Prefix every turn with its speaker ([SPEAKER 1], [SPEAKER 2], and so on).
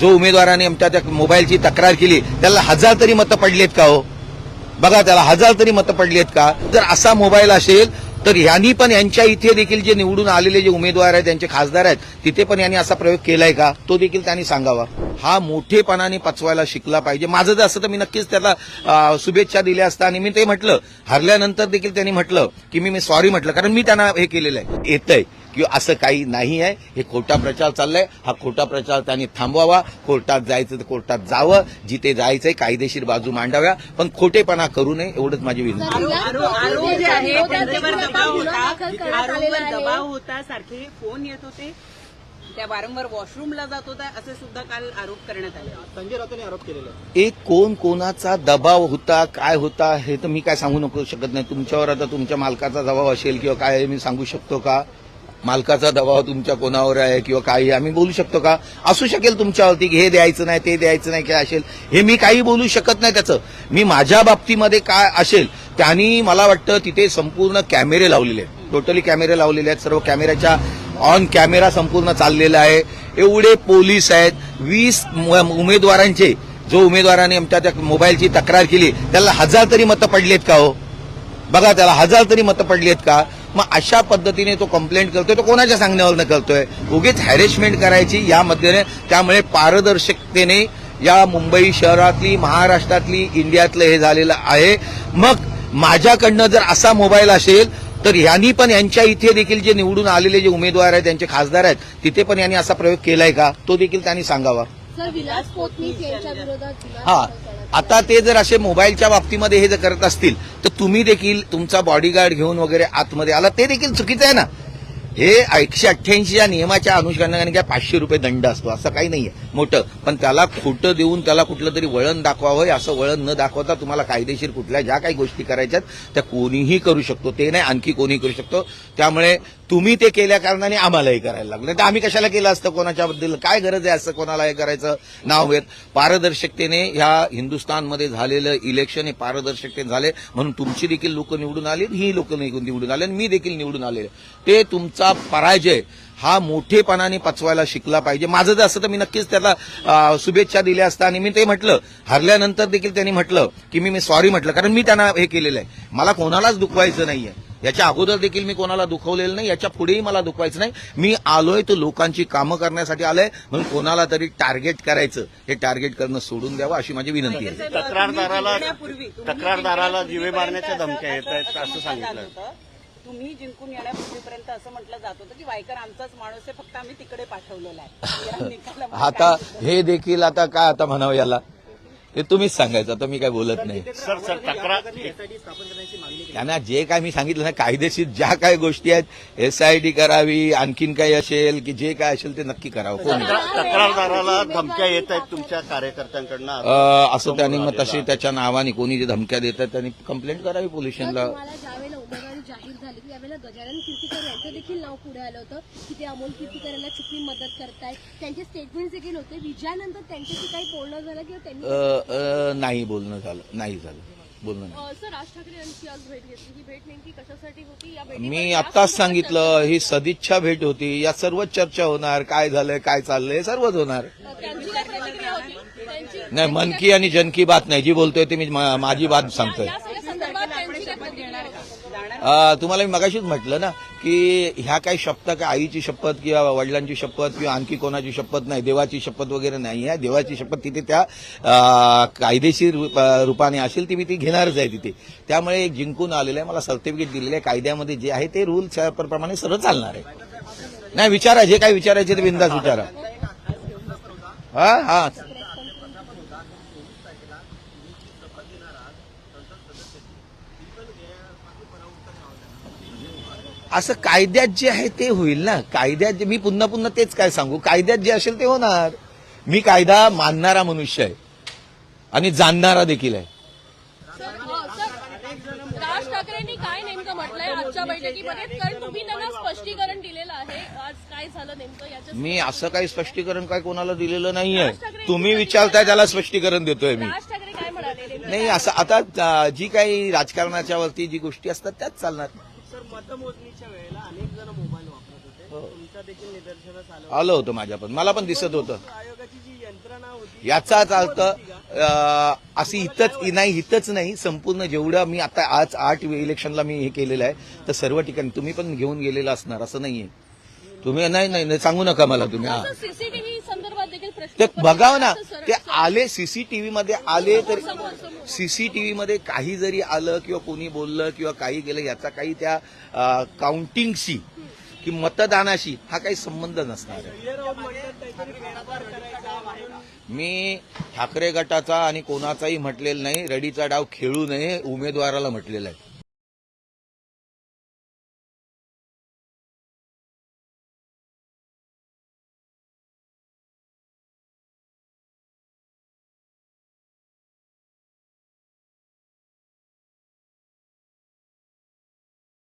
[SPEAKER 1] जो उमेदवाराने आमच्या त्या मोबाईलची तक्रार केली त्याला हजार तरी मतं पडलेत का हो? बघा त्याला हजार तरी मतं पडली आहेत का? जर असा मोबाईल असेल तर यांनी पण यांच्या इथे देखील जे निवडून आलेले जे उमेदवार आहेत त्यांचे खासदार आहेत तिथे पण यांनी असा प्रयोग केलाय का? तो देखील त्यांनी सांगावा. हा मोठेपणाने पचवायला शिकला पाहिजे. माझं जर असं तर मी नक्कीच त्याला शुभेच्छा दिल्या असता. आणि मी ते म्हटलं हरल्यानंतर देखील त्यांनी म्हटलं की मी मी सॉरी म्हटलं कारण मी त्यांना हे केलेलं आहे. येतंय. की असं काही नाही आहे. हे खोटा प्रचार चाललाय. हा खोटा प्रचार त्यांनी थांबवावा. कोर्टात जायचं तर कोर्टात जावं. जिथे जायचंय कायदेशीर बाजू मांडाव्या. पण खोटेपणा करू नये एवढंच माझी विनंती. आहे.
[SPEAKER 2] आरोप आरोप जे आहे त्यांच्यावर
[SPEAKER 3] विरोधात
[SPEAKER 2] दबाव
[SPEAKER 3] गुन्हा
[SPEAKER 2] होता.
[SPEAKER 3] दाखल करण्यात आलेला
[SPEAKER 2] आरोपवर
[SPEAKER 3] आहे.
[SPEAKER 2] दबाव होता. सारखे फोन येत होते. त्या वारंवार वॉशरूमला जात होता. असे सुद्धा काल आरोप करण्यात आले.
[SPEAKER 4] संजय राऊतांनी आरोप केलेला
[SPEAKER 1] एक कोण कोणाचा दबाव होता काय होता हे तर मी काय सांगू नको शकत नाही. तुमच्यावर आता तुमच्या मालकाचा दबाव असेल किंवा काय मी सांगू शकतो का? मालकाचा दबाव तुमच्या कोणावर आहे किंवा काही आम्ही बोलू शकतो का? असू शकेल तुमच्यावरती हे द्यायचं नाही ते द्यायचं नाही काय असेल. हे मी काही बोलू शकत नाही त्याचं. मी माझ्या बाबतीमध्ये काय असेल त्यांनी मला वाटतं तिथे संपूर्ण कॅमेरे लावलेले आहेत. टोटली कॅमेरे लावलेले आहेत. सर्व कॅमेऱ्याच्या ऑन कॅमेरा संपूर्ण चाललेला आहे. एवढे पोलीस आहेत. वीस म- उमेदवारांचे जो उमेदवाराने आमच्या त्या मोबाईलची तक्रार केली त्याला हजार तरी मतं पडलीत का हो? बघा त्याला हजार तरी मतं पडली आहेत का? मग अशा पद्धतीने तो कंप्लेंट करतोय तो कोणाच्या सांगण्यावरनं करतोय? उगीच हॅरेसमेंट करायची यामध्ये त्यामुळे पारदर्शकतेने या मुंबई शहरातली महाराष्ट्रातली इंडियातलं हे झालेलं आहे. मग माझ्याकडनं जर असा मोबाईल असेल तर यांनी पण यांच्या इथे देखील जे निवडून आलेले जे उमेदवार आहेत त्यांचे खासदार आहेत तिथे पण यांनी असा प्रयोग केलाय का? तो देखील त्यांनी सांगावा.
[SPEAKER 3] सर विलास पोतनीस यांच्या विरोधात गुन्हा
[SPEAKER 1] हा. आता ते जर असे मोबाईलच्या बाबतीमध्ये हे जर करत असतील तर तुम्ही देखील तुमचा बॉडीगार्ड घेऊन वगैरे आतमध्ये आला ते देखील चुकीचं आहे ना? हे एकशे अठ्ठ्याऐंशी या नियमाच्या अनुषंगाने काय पाचशे रुपये दंड असतो असं काही नाहीये. मोठं. पण त्याला खोटं देऊन त्याला कुठलं तरी वळण दाखवावं असं वळण न दाखवता तुम्हाला कायदेशीर कुठल्या ज्या काही गोष्टी करायच्यात त्या कोणीही करू शकतो. ते नाही आणखी कोणीही करू शकतो. त्यामुळे तुम्ही ते केल्या कारणाने आम्हालाही करायला लागलं. तर आम्ही कशाला केलं असतं कोणाच्याबद्दल? काय गरज आहे असं कोणाला हे करायचं? नाव घेत पारदर्शकतेने ह्या हिंदुस्थानमध्ये झालेलं इलेक्शन हे पारदर्शकतेने झाले. म्हणून तुमची देखील लोक निवडून आली ही लोक निवडून आले आणि मी देखील निवडून आलेले. ते तुमचा पराजय हा मोठेपणाने पचवायला शिकला पाहिजे. माझं जर असं तर मी नक्कीच त्याला शुभेच्छा दिल्या असता. आणि मी ते म्हटलं. हरल्यानंतर देखील त्यांनी म्हटलं की मी मी सॉरी म्हटलं. कारण मी त्यांना हे केलेलं आहे. मला कोणालाच दुखवायचं नाहीये. याच्या अगोदर देखील मी कोणाला दुखवलेलं नाही याच्या पुढेही मला दुखवायचं नाही. मी आलोय तर लोकांची कामं करण्यासाठी आलोय म्हणून कोणाला तरी टार्गेट करायचं. हे टार्गेट करणं सोडून द्यावं अशी माझी विनंती आहे.
[SPEAKER 4] तक्रारदाराला तक्रारदाराला जीवे मारण्याच्या धमक्या येत आहेत
[SPEAKER 2] असं
[SPEAKER 4] सांगितलं.
[SPEAKER 2] तुम्ही जिंकून येण्यापूर्वीपर्यंत असं म्हटलं जात होतं की वायकर आमचाच माणूस आहे फक्त आम्ही तिकडे पाठवलेला आहे.
[SPEAKER 1] आता हे देखील आता काय आता म्हणावं याला? हे तुम्हीच सांगायचं आता मी काय बोलत नाही.
[SPEAKER 4] सर सर तक्रार
[SPEAKER 1] त्यांना जे काय मी सांगितलं ना कायदेशीर ज्या काही गोष्टी आहेत एसआयटी करावी आणखीन काही असेल की जे काय असेल ते नक्की करावं. कोणी?
[SPEAKER 4] तक्रार- तक्रारदाराला धमक्या येत आहेत तुमच्या कार्यकर्त्यांकडनं
[SPEAKER 1] असं त्यांनी मग तशी त्याच्या नावाने कोणी जे धमक्या देतात त्यांनी कंप्लेंट करावी पोलीस
[SPEAKER 3] उमेदवारी जाहीर झाली की यावेळेला गजानन कीर्तीकर यांचं देखील नाव पुढे आलं होतं की ते अमोल कीर्तीकर यांना छुपी मदत करतायत त्यांचे स्टेटमेंट देखील होते. विजयानंतर त्यांच्याशी काही बोलणं झालं किंवा त्यांनी
[SPEAKER 1] नाही बोलणं झालं. नाही झालं. बोलणं
[SPEAKER 3] सर राज ठाकरे यांची आज भेट घेतली. ही भेट नेमकी कशासाठी होती? या
[SPEAKER 1] मी आत्ताच सांगितलं ही सदिच्छा भेट होती. या सर्वच चर्चा होणार. काय झालंय काय चाललंय सर्वच होणार.
[SPEAKER 3] चर्चा- अ, त्यांची काय प्रतिक्रिया होती? त्यांची
[SPEAKER 1] नाही मन की आणि जन की बात नाही. जी बोलतोय ते मी मा- माझी बात सांगतोय
[SPEAKER 3] या सगळ्या संदर्भात त्यांची काय प्रतिक्रिया होती
[SPEAKER 1] अं, तुम्हाला मी मगाशीच म्हटलं ना की ह्या काही शपथ काय आईची शपथ किंवा वडिलांची शपथ किंवा आणखी कोणाची शपथ नाही देवाची शपथ वगैरे नाही आहे. देवाची शपथ तिथे त्या कायदेशीर रूपाने असेल ती मी ती घेणारच आहे तिथे. त्यामुळे एक जिंकून आलेलं आहे मला सर्टिफिकेट दिलेलं आहे कायद्यामध्ये जे आहे ते रूल प्रमाणे सर्व चालणार आहे. नाही विचारा जे काय विचारायचे ते बिंदास विचारा. हा हा. असं कायद्यात जे आहे ते होईल ना. कायद्यात जे मी पुन्हा पुन्हा तेच काय सांगू. कायद्यात जे असेल ते होणार. मी कायदा मानणारा मनुष्य आहे. आणि जाणणारा देखील आहे.
[SPEAKER 3] सर, अ, सर, राज ठाकरेंनी काय नेमकं म्हटलंय आजच्या बैठकीमध्ये? कारण तुम्ही त्यांना स्पष्टीकरण दिलेलं आहे. आज काय झालं नेमकं याच्या
[SPEAKER 1] मी असं काही स्पष्टीकरण काय कोणाला दिलेलं नाहीये. तुम्ही विचारताय त्याला स्पष्टीकरण देतोय मी.
[SPEAKER 3] राज ठाकरे काय म्हणाले नेमकं?
[SPEAKER 1] नाही असं आता अं, जी काही राजकारणाच्या वरती जी गोष्टी असतात त्याच चालणार.
[SPEAKER 4] मतमोजणीच्या वेळेला अनेक जण मोबाईल वापरत होते. तुमच्या देखील निदर्शनास आलं
[SPEAKER 1] आलं होतं माझ्या पण. मला पण दिसत होतं.
[SPEAKER 4] आयोगाची जी यंत्रणा
[SPEAKER 1] याचाच अर्थ अशी हितच नाही हितच नाही. संपूर्ण जेवढं मी आता आज आठ इलेक्शनला मी हे केलेलं आहे तर सर्व ठिकाणी तुम्ही पण घेऊन गेलेला असणार असं नाहीये. तुम्ही नाही नाही नाही, सांगू नका मला तुम्ही. हा.
[SPEAKER 3] सीसीटीव्ही संदर्भात देखील प्रश्न
[SPEAKER 1] ते बघावं ना. ते आले सीसीटीव्ही मध्ये आले तर सीसीटीव्ही मध्ये काही जरी आलं किंवा कोणी बोललं किंवा काही केलं याचा काही त्या काउंटिंगशी कि मतदानाशी हा काही संबंध नसणार आहे. मी ठाकरे गटाचा आणि कोणाचाही म्हटलेलं नाही रडीचा डाव खेळू नये उमेदवाराला म्हटलेला आहे.